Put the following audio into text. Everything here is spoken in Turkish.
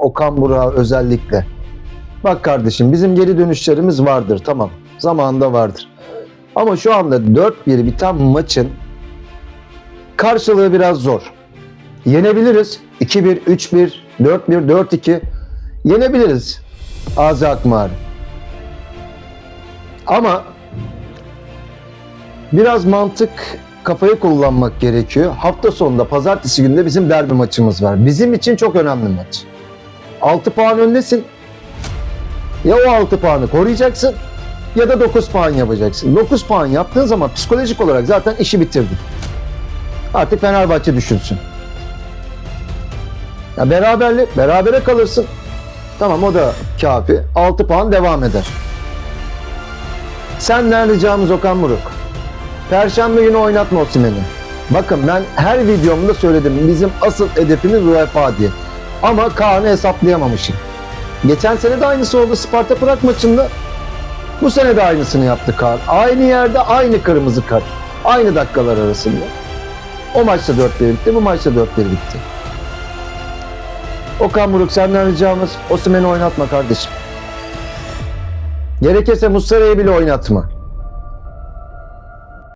Okan Burak'a özellikle. Bak kardeşim bizim geri dönüşlerimiz vardır tamam. Zamanında vardır. Ama şu anda 4-1 biten maçın karşılığı biraz zor. Yenebiliriz. 2-1, 3-1, 4-1, 4-2 yenebiliriz. Azi Akmar. Ama biraz mantık kafayı kullanmak gerekiyor. Hafta sonunda pazartesi günde bizim derbi maçımız var. Bizim için çok önemli maç. 6 puan öndesin. Ya o 6 puanı koruyacaksın ya da 9 puan yapacaksın. 9 puan yaptığın zaman psikolojik olarak zaten işi bitirdin. Artık Fenerbahçe düşünsün. Ya beraberlik, berabere kalırsın. Tamam o da kafi. 6 puan devam eder. Senden ricamız Okan Buruk. Perşembe günü oynatma Osimhen'i. Bakın ben her videomda söyledim bizim asıl hedefimiz UEFA diye. Ama Kaan'ı hesaplayamamışım. Geçen sene de aynısı oldu Sparta Prag maçında. Bu sene de aynısını yaptı Kaan. Aynı yerde aynı kırmızı kart. Aynı dakikalar arasında. O maçta 4-1 bitti, bu maçta 4-1 bitti. Okan Buruk senden ricamız Osimhen'i oynatma kardeşim. Gerekirse Muslera'yı bile oynatma.